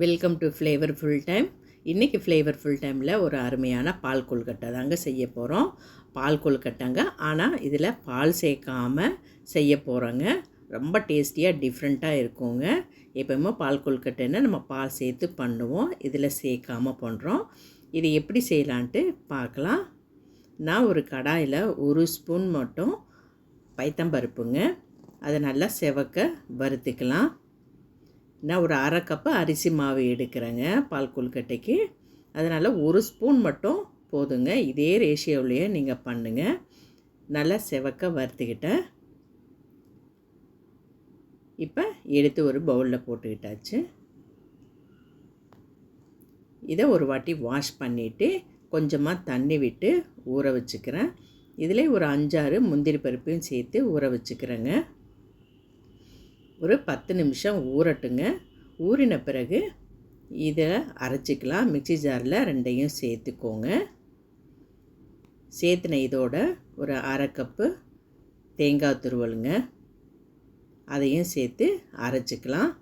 Welcome to flavour full time இன்றைக்கி flavour full டைமில் ஒரு அருமையான பால் கொழுக்கட்டை தாங்க செய்ய போகிறோம் பால் கொழுக்கட்டைங்க. ஆனால் இதில் பால் சேர்க்காமல் செய்ய போகிறோங்க ரொம்ப டேஸ்டியாக டிஃப்ரெண்ட்டாக இருக்குங்க. எப்போயுமே பால் கொழுக்கட்டைன்னா நம்ம பால் சேர்த்து பண்ணுவோம். இதில் சேர்க்காமல் பண்ணுறோம் இது எப்படி செய்யலான்ட்டு பார்க்கலாம். நான் ஒரு கடாயில் ஒரு ஸ்பூன் மட்டும் பைத்தம்பருப்புங்க. அதை நல்லா செவக்க வறுத்துக்கலாம். நான் ஒரு அரை கப்பு அரிசி மாவு எடுக்கிறேங்க பால் கொழுக்கட்டைக்கு அதனால் ஒரு ஸ்பூன் மட்டும் போதுங்க. இதே ரேஷியோவிலையே நீங்கள் பண்ணுங்கள் நல்லா செவக்க வறுத்துக்கிட்டேன். இப்போ எடுத்து ஒரு பவுலில் போட்டுக்கிட்டாச்சு. இதை ஒரு வாட்டி வாஷ் பண்ணிவிட்டு கொஞ்சமாக தண்ணி விட்டு ஊற வச்சுக்கிறேன். இதில் ஒரு அஞ்சாறு முந்திரி பருப்பையும் சேர்த்து ஊற வச்சுக்கிறேங்க. ஒரு பத்து நிமிஷம் ஊறட்டுங்க. ஊறின பிறகு இதை அரைச்சிக்கலாம். மிக்சி ஜாரில் ரெண்டையும் சேர்த்துக்கோங்க. சேர்த்துன இதோட ஒரு அரை கப்பு தேங்காய் துருவலுங்க. அதையும் சேர்த்து அரைச்சிக்கலாம்.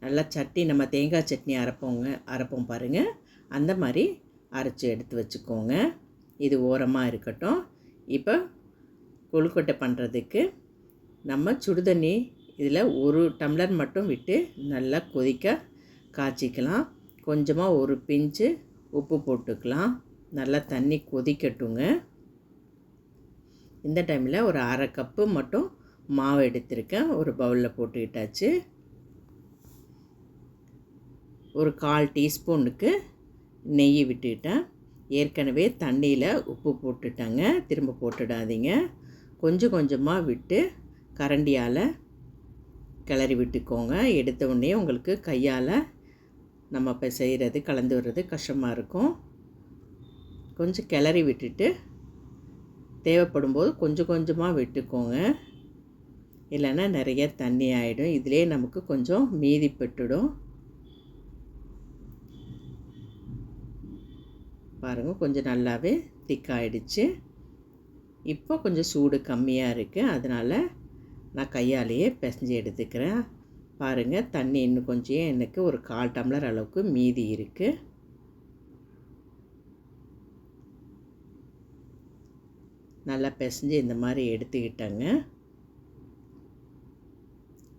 நல்லா சட்னி நம்ம தேங்காய் சட்னி அரைப்போங்க அரைப்போம் பாருங்கள் அந்த மாதிரி அரைச்சி எடுத்து வச்சுக்கோங்க. இது ஓரமாக இருக்கட்டும். இப்போ கொழுக்கட்டை பண்ணுறதுக்கு நம்ம சுடுதண்ணி இதில் ஒரு டம்ளர் மட்டும் விட்டு நல்லா கொதிக்க காய்ச்சிக்கலாம். கொஞ்சமாக ஒரு பிஞ்சு உப்பு போட்டுக்கலாம். நல்லா தண்ணி கொதிக்கட்டுங்க. இந்த டைமில் ஒரு அரை கப்பு மட்டும் மாவு எடுத்திருக்கேன். ஒரு பவுலில் போட்டுக்கிட்டாச்சு. ஒரு கால் டீஸ்பூனுக்கு நெய் விட்டுக்கிட்டேன் ஏற்கனவே தண்ணியில் உப்பு போட்டுட்டேங்க. திரும்ப போட்டுடாதீங்க. கொஞ்சம் கொஞ்சமாக விட்டு கரண்டியால் கிளறி விட்டுக்கோங்க. எடுத்த உடனே உங்களுக்கு கையால் நம்ம இப்போ செய்கிறது கலந்து வர்றது கஷ்டமாக இருக்கும். கொஞ்சம் கிளறி விட்டுட்டு தேவைப்படும் போது கொஞ்சம் கொஞ்சமாக விட்டுக்கோங்க. இல்லைன்னா நிறைய தண்ணி ஆகிடும் இதிலே நமக்கு கொஞ்சம் மீதி பெட்டுடும். பாருங்கள் கொஞ்சம் நல்லாவே திக்காயிடுச்சு. இப்போ கொஞ்சம் சூடு கம்மியாக இருக்குது அதனால் நான் கையாலேயே பிசைஞ்சு எடுத்துக்கிறேன். பாருங்கள் தண்ணி இன்னும் கொஞ்சம் எனக்கு ஒரு கால் டம்ளர் அளவுக்கு மீதி இருக்குது நல்லா பிசைஞ்சு இந்த மாதிரி எடுத்துக்கிட்டேங்க.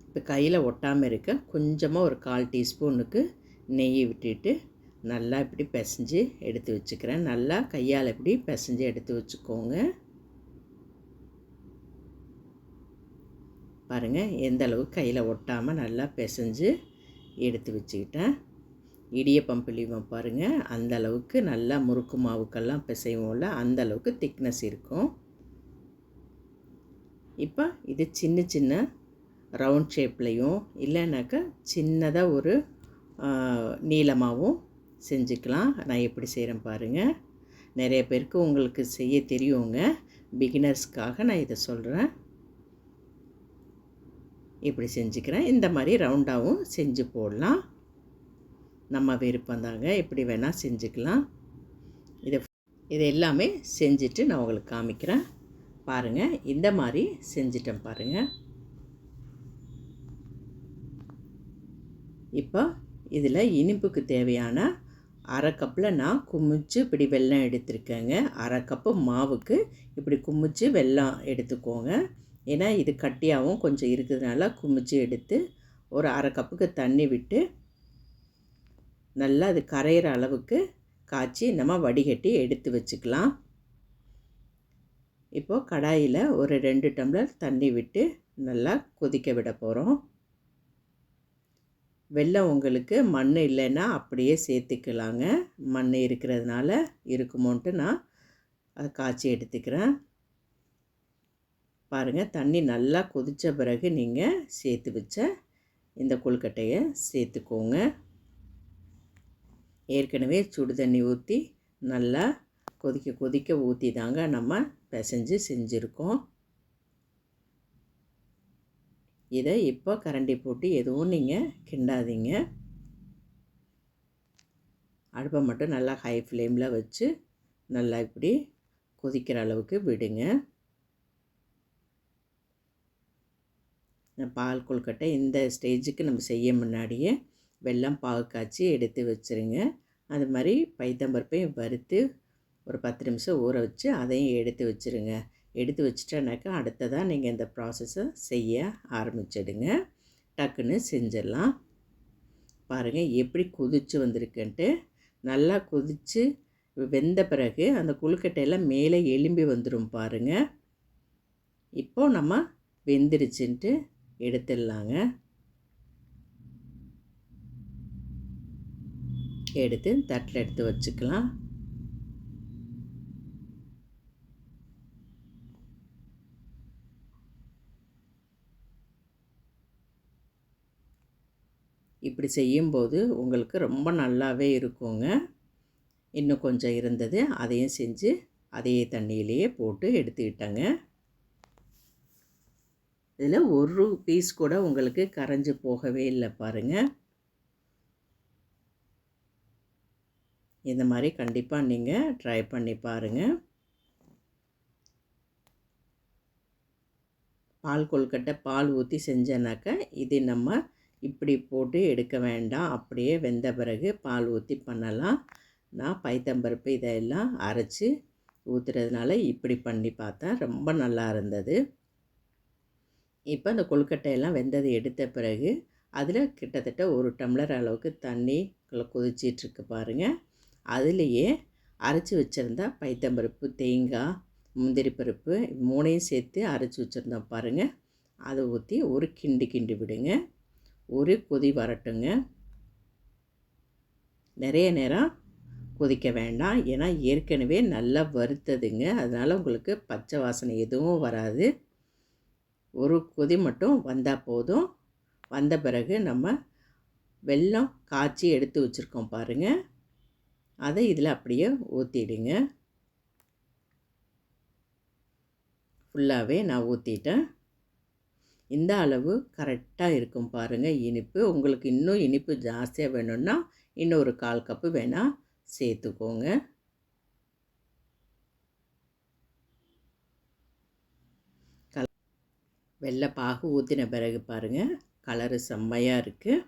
இப்போ கையில் ஒட்டாமல் இருக்க கொஞ்சமாக ஒரு கால் டீஸ்பூனுக்கு நெய் விட்டுட்டு நல்லா இப்படி பிசைஞ்சு எடுத்து வச்சுக்கிறேன். நல்லா கையால் இப்படி பிசைஞ்சு எடுத்து வச்சுக்கோங்க. பாருங்கள் எந்த அளவுக்கு கையில் ஒட்டாமல் நல்லா பிசைஞ்சு எடுத்து வச்சுக்கிட்டேன். இடியப்பம் பிழிவோம் பாருங்கள் அந்த அளவுக்கு நல்லா முறுக்கு மாவுக்கெல்லாம் பிசைவோம்ல அந்த அளவுக்கு திக்னஸ் இருக்கும். இப்போ இது சின்ன சின்ன ரவுண்ட் ஷேப்லேயும் இல்லைனாக்கா சின்னதாக ஒரு நீளமாகவும் செஞ்சுக்கலாம். நான் எப்படி செய்கிறேன் பாருங்கள் நிறைய பேருக்கு உங்களுக்கு செய்ய தெரியுங்க. பிகினர்ஸ்க்காக நான் இதை சொல்கிறேன் இப்படி செஞ்சுக்கிறேன். இந்த மாதிரி ரவுண்டாகவும் செஞ்சு போடலாம். நம்ம விருப்பம் தாங்க. எப்படி வேணால் செஞ்சுக்கலாம். இதை இதை எல்லாமே செஞ்சுட்டு நான் உங்களுக்கு காமிக்கிறேன். பாருங்கள் இந்த மாதிரி செஞ்சிட்டேன் பாருங்கள் இப்போ இதில் இனிப்புக்கு தேவையான அரை கப்பில் நான் குமிச்சு இப்படி வெல்லம் எடுத்திருக்கேங்க. அரை கப்பு மாவுக்கு இப்படி குமிச்சு வெல்லம் எடுத்துக்கோங்க. ஏன்னா இது கட்டியாகவும் கொஞ்சம் இருக்கிறதுனால குமிச்சு எடுத்து ஒரு அரை கப்புக்கு தண்ணி விட்டு நல்லா அது கரையிற அளவுக்கு காய்ச்சி நம்ம வடிகட்டி எடுத்து வச்சுக்கலாம். இப்போது கடாயில் ஒரு ரெண்டு டம்ளர் தண்ணி விட்டு நல்லா கொதிக்க விட போகிறோம் வெள்ளம் உங்களுக்கு மண் இல்லைன்னா அப்படியே சேர்த்துக்கலாங்க. மண் இருக்கிறதுனால இருக்குமோன்ட்டு நான் அதை காய்ச்சி எடுத்துக்கிறேன். பாருங்கள் தண்ணி நல்லா கொதித்த பிறகு நீங்கள் சேர்த்து வச்ச இந்த கொழுக்கட்டையை சேர்த்துக்கோங்க. ஏற்கனவே சுடு தண்ணி ஊற்றி நல்லா கொதிக்க கொதிக்க ஊற்றி தாங்க நம்ம பிசைஞ்சு செஞ்சுருக்கோம். இதை இப்போ கரண்டி போட்டு எதுவும் நீங்கள் கிண்டாதீங்க. அடுப்பை மட்டும் நல்லா ஹை ஃப்ளேமில் வச்சு நல்லா இப்படி கொதிக்கிற அளவுக்கு விடுங்க. பால் கொழுக்கட்டை இந்த ஸ்டேஜுக்கு நம்ம செய்ய முன்னாடியே வெள்ளம் பாகு காய்ச்சி எடுத்து வச்சுருங்க. அது மாதிரி பைத்தம்பருப்பையும் வறுத்து ஒரு பத்து நிமிஷம் ஊற வச்சு அதையும் எடுத்து வச்சுருங்க. எடுத்து வச்சிட்டோன்னாக்கா அடுத்ததாக நீங்கள் இந்த ப்ராசஸை செய்ய ஆரம்பிச்சிடுங்க. டக்குன்னு செஞ்சிடலாம். பாருங்கள் எப்படி கொதிச்சு வந்திருக்குன்ட்டு. நல்லா கொதித்து வெந்த பிறகு அந்த கொழுக்கட்டையெல்லாம் மேலே எலும்பி வந்துடும் பாருங்கள் இப்போது நம்ம வெந்துருச்சுன்ட்டு எடுத்துடலாங்க. எடுத்து தட்டில் எடுத்து வச்சுக்கலாம். இப்படி செய்யும்போது உங்களுக்கு ரொம்ப நல்லாவே இருக்குங்க. இன்னும் கொஞ்சம் இருந்தது அதையும் செஞ்சு அதே தண்ணியிலேயே போட்டு எடுத்துக்கிட்டேங்க. இதில் ஒரு பீஸ் கூட உங்களுக்கு கரைஞ்சி போகவே இல்லை பாருங்கள் இந்த மாதிரி கண்டிப்பாக நீங்கள் ட்ரை பண்ணி பாருங்கள் பால் கொழுக்கட்டை பால் ஊற்றி செஞ்சேனாக்கா இது நம்ம இப்படி போட்டு எடுக்க வேண்டாம். அப்படியே வெந்த பிறகு பால் ஊற்றி பண்ணலாம். நான் பைத்தம்பருப்பு இதெல்லாம் அரைச்சி ஊற்றுறதுனால இப்படி பண்ணி பார்த்தேன் ரொம்ப நல்லா இருந்தது. இப்போ அந்த கொழுக்கட்டையெல்லாம் வெந்தது எடுத்த பிறகு அதில் கிட்டத்தட்ட ஒரு டம்ளர் அளவுக்கு தண்ணி கொதிச்சிட்ருக்கு பாருங்கள் அதுலேயே அரைச்சி வச்சுருந்தா பைத்தம்பருப்பு தேங்காய் முந்திரி பருப்பு மூணையும் சேர்த்து அரைச்சி வச்சுருந்தோம் பாருங்கள் அதை ஊற்றி ஒரு கிண்டு கிண்டு விடுங்க. ஒரு கொதி வரட்டுங்க. நிறைய நேரம் கொதிக்க வேண்டாம். ஏன்னா ஏற்கனவே நல்லா வறுத்ததுங்க. அதனால் உங்களுக்கு பச்சை வாசனை எதுவும் வராது. ஒரு கொதி மட்டும் வந்தால் போதும். வந்த பிறகு நம்ம வெல்லம் காய்ச்சி எடுத்து வச்சுருக்கோம் பாருங்கள் அதை இதில் அப்படியே ஊற்றிடுங்க ஃபுல்லாகவே நான் ஊற்றிட்டேன் இந்த அளவு கரெக்டாக இருக்கும் பாருங்கள் இனிப்பு உங்களுக்கு இன்னும் இனிப்பு ஜாஸ்தியாக வேணும்னா இன்னொரு கால் கப்பு வேணால் சேர்த்துக்கோங்க கல வெள்ளை பாகு ஊற்றின பிறகு பாருங்கள் கலரு செம்மையாக இருக்குது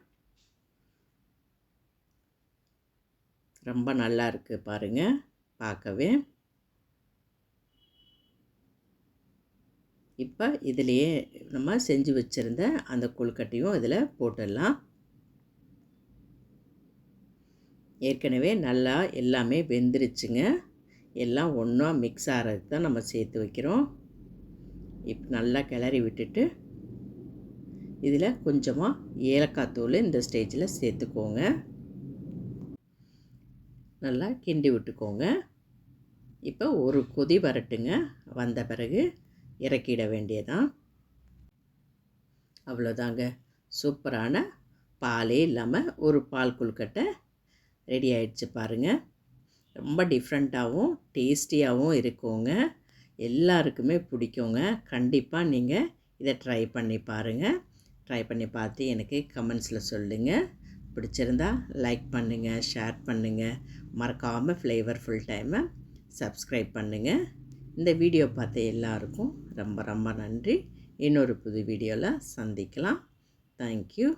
ரொம்ப நல்லா இருக்குது பாருங்கள் பார்க்கவே. இப்போ இதிலையே நம்ம செஞ்சு வச்சுருந்த அந்த கொழுக்கட்டையும் இதில் போட்டுடலாம். ஏற்கனவே நல்லா எல்லாமே வெந்துருச்சுங்க. எல்லாம் ஒன்றா மிக்ஸ் ஆகிறதுக்கு தான் நம்ம சேர்த்து வைக்கிறோம். இப்போ நல்லா கிளறி விட்டுட்டு இதில் கொஞ்சமாக ஏலக்காய் தூள் இந்த ஸ்டேஜில் சேர்த்துக்கோங்க. நல்லா கிண்டி விட்டுக்கோங்க. இப்போ ஒரு கொதி வரட்டுங்க. வந்த பிறகு இறக்கிட வேண்டியதான் அவ்வளோதாங்க. சூப்பரான பாலே இல்லாமல் ஒரு பால் கொழுக்கட்டை ரெடி ஆயிடுச்சு பாருங்கள் ரொம்ப டிஃப்ரெண்ட்டாகவும் டேஸ்டியாகவும் இருக்குங்க. எல்லாருக்குமே பிடிக்குங்க. கண்டிப்பாக நீங்கள் இதை ட்ரை பண்ணி பாருங்கள் ட்ரை பண்ணி பார்த்து எனக்கு கமெண்ட்ஸில் சொல்லுங்கள் பிடிச்சிருந்தா லைக் பண்ணுங்கள் ஷேர் பண்ணுங்கள் மறக்காமல் ஃப்ளேவர் ஃபுல் டைமை சப்ஸ்கிரைப் பண்ணுங்கள் இந்த வீடியோ பார்த்த எல்லாருக்கும் ரொம்ப ரொம்ப நன்றி. இன்னொரு புது வீடியோவில் சந்திக்கலாம். தேங்க்யூ